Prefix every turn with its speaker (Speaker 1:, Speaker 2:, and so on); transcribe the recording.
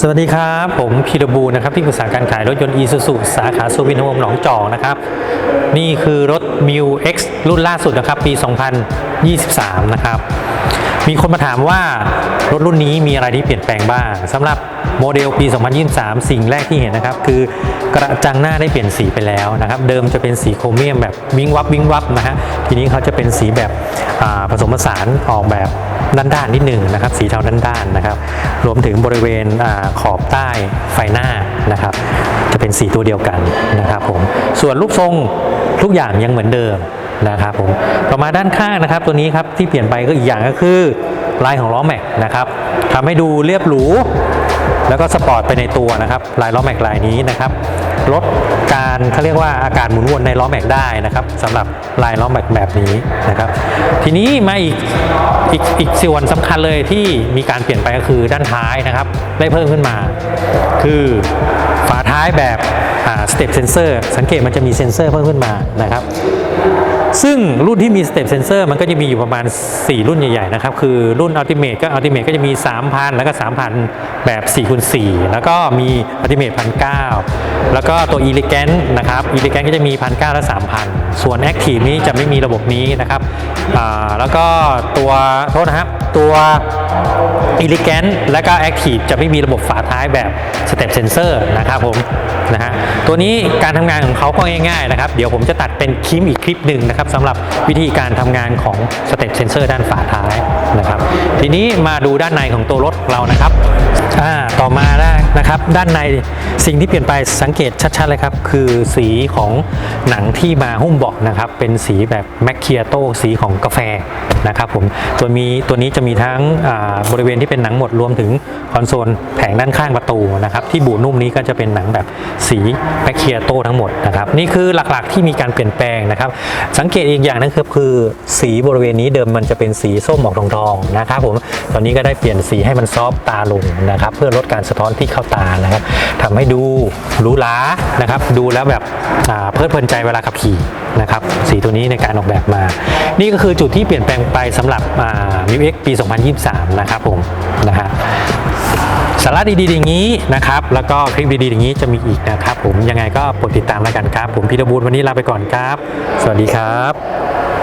Speaker 1: สวัสดีครับ ผมพีระบูนะครับที่ปรึกษาการขายรถยนต์อีซูซูสาขาสุวินทวงศ์หนองจอกนะครับ นี่คือรถ m ิว X รุ่นล่าสุดนะครับ ปี 2023 นะครับ มีคนมาถามว่ารถรุ่นนี้มีอะไรที่เปลี่ยนแปลงบ้างสำหรับ โมเดลปี 2023 สิ่งแรกที่เห็นนะครับ คือกระจังหน้าได้เปลี่ยนสีไปแล้วนะครับ เดิมจะเป็นสีโครเมียมแบบวิ้งวับวิ้งวับนะฮะทีนี้เขาจะเป็นสีแบบผสมผสานออกแบบด้านๆนิดหนึ่งนะครับ สีเทาด้านๆนะครับ รวมถึงบริเวณอขอบใต้ไฟหน้านะครับ จะเป็นสีตัวเดียวกันนะครับผมส่วนรูปทรงทุกอย่างยังเหมือนเดิมนะครับผมต่อมาด้านข้างนะครับ ตัวนี้ครับที่เปลี่ยนไปก็อีกอย่างก็คือลายของล้อแม็กนะครับทำให้ดูเรียบหรู แล้วก็สปอร์ตไปในตัวนะครับลายล้อแม็กลายนี้นะครับลดการเขาเรียกว่าอากาศหมุนวนในล้อแม็กได้นะครับสำหรับลายล้อแม็กแบบนี้นะครับ ทีนี้มาอีกอีกอีกส่วนสำคัญเลยที่มีการเปลี่ยนไปก็คือด้านท้ายนะครับได้เพิ่มขึ้นมา คือฝาท้ายแบบสเต็ปเซนเซอร์สังเกตมันจะมีเซนเซอร์เพิ่มขึ้นมานะครับ ซึ่งรุ่นที่มีสเต็ปเซนเซอร์มันก็จะมีอยู่ประมาณ 4 รุ่นใหญ่ๆนะครับ คือรุ่นอัลติเมทก็อัลติเมทก็จะมี 3,000 แล้วก็ 3,000 แบบ4คูณ4แล้วก็มีอัลติเมทพันเแล้วก็ตัวอีลิแกนนะครับอีเลแกนก็จะมี1,900และ 3,000 ส่วนแอคทีฟนี้จะไม่มีระบบนี้นะครับแล้วก็ตัวโทษนะครับ ตัว Elegant และก็ Active จะไม่มีระบบฝาท้ายแบบ Step Sensor นะครับผมนะฮะตัวนี้การทำงานของเขาก็ง่ายๆนะครับ เดี๋ยวผมจะตัดเป็นคลิปอีกคลิปหนึ่งนะครับสำหรับวิธีการทำงานของ Step Sensor ด้านฝาท้ายนะครับ ทีนี้มาดูด้านในของตัวรถเรานะครับอ่าต่อมาได้นะครับด้านในสิ่งที่เปลี่ยนไปสังเกตชัดๆเลยครับ คือสีของหนังที่มาหุ้มเบาะนะครับ เป็นสีแบบแมคเคียโตสีของกาแฟนะครับผมตัวมีตัวนี้จะมีทั้งบริเวณที่เป็นหนังหมดรวมถึงคอนโซลแผงด้านข้างประตูนะครับที่บูนุ่มนี้ก็จะเป็นหนังแบบสีแมคเคียโตทั้งหมดนะครับนี่คือหลักๆที่มีการเปลี่ยนแปลงนะครับ สังเกตอีกอย่างนึงคือคือสีบริเวณนี้เดิมมันจะเป็นสีส้มออกทองๆนะครับผมตอนนี้ก็ได้เปลี่ยนสีให้มันซอฟตาลงนะครับเพื่อลดการสะท้อนที่เข้าตานะครับทำให้ดูหรูหรานะครับ ดูแล้วแบบเพลิดเพลินใจเวลาขับขี่นะครับสีตัวนี้ในการออกแบบมา นี่ก็คือจุดที่เปลี่ยนแปลงไปสำหรับมิวเอ็กปี 2023 นะครับผมนะฮะสาระดีๆอย่างนี้นะครับ แล้วก็คลิปดีๆอย่างนี้จะมีอีกนะครับผมยังไงก็โปรดติดตามแล้วกันครับ ผมพีระบูลวันนี้ลาไปก่อนครับ สวัสดีครับ